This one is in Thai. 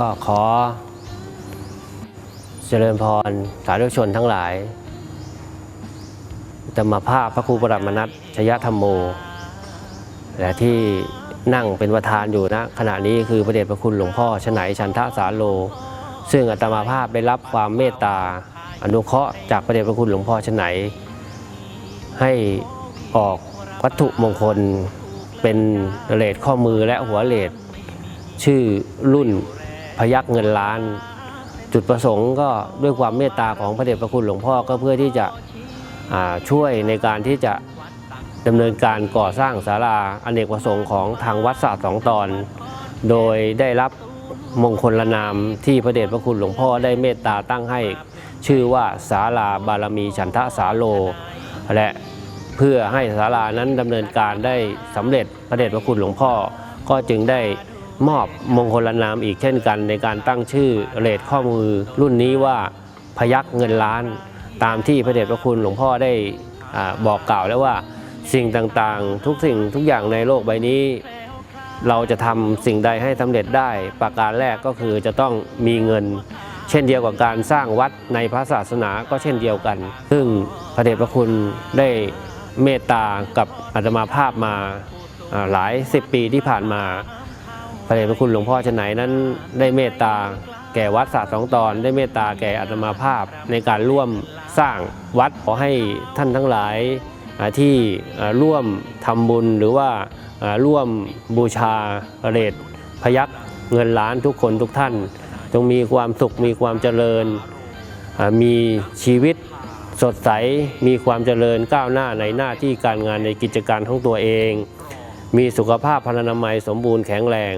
ก็ขอเจริญพรสาธุชนทั้งหลายจะมาภาพพระครูประดับมนัตชยธรรมโม และที่นั่งเป็นประธานอยู่นะขณะนี้คือพระเดชพระคุณหลวงพ่อชไหนชันทสาโล ซึ่งอาตมาภาพได้รับความเมตตาอนุเคราะห์จากพระเดชพระคุณหลวงพ่อชไหน ให้ออกวัตถุมงคลเป็นเลดข้อมือและหัวเลดชื่อรุ่น ยักเงินล้าน จุดประสงค์ก็ด้วยความเมตตาของพระเดชพระคุณหลวงพ่อก็เพื่อที่จะช่วยในการที่จะดำเนินการก่อสร้างศาลาอเนกประสงค์ของทางวัดศาสตร์สองตอน โดยได้รับมงคลนามที่พระเดชพระคุณหลวงพ่อได้เมตตาตั้งให้ชื่อว่าศาลาบารมีฉันทะสาโล และเพื่อให้ศาลานั้นดำเนินการได้สำเร็จพระเดชพระคุณหลวงพ่อก็จึงได้ มอบมงคลนามอีกเช่นกัน ในการตั้งชื่อเลดข้อมือรุ่นนี้ว่าพยักเงินล้าน ตามที่พระเดชพระคุณหลวงพ่อได้อบอกกล่าวแล้วว่าสิ่งต่างๆ ทุกสิ่งทุกอย่างในโลกใบนี้ เราจะทำสิ่งใดให้สำเร็จได้ ประการแรกก็คือจะต้องมีเงิน เช่นเดียวกับการสร้างวัดในพระศาสนาก็เช่นเดียวกัน ซึ่งพระเดชพระคุณได้เมตตากับอาตมาภาพมาหลายสิบปีที่ผ่านมา พระเดชพระคุณหลวงพ่อชนไหนนั้นได้เมตตาแก่วัดศาสตร์สองตอน ได้เมตตาแก่อาตมาภาพในการร่วมสร้างวัดขอให้ท่านทั้งหลายที่ร่วมทำบุญหรือว่าร่วมบูชาเรศพยักเงินล้านทุกคนทุกท่าน จงมีความสุขมีความเจริญ มีชีวิตสดใสมีความเจริญก้าวหน้าในหน้าที่การงานในกิจการของตัวเอง มีสุขภาพพรรณนามัยสมบูรณ์แข็งแรง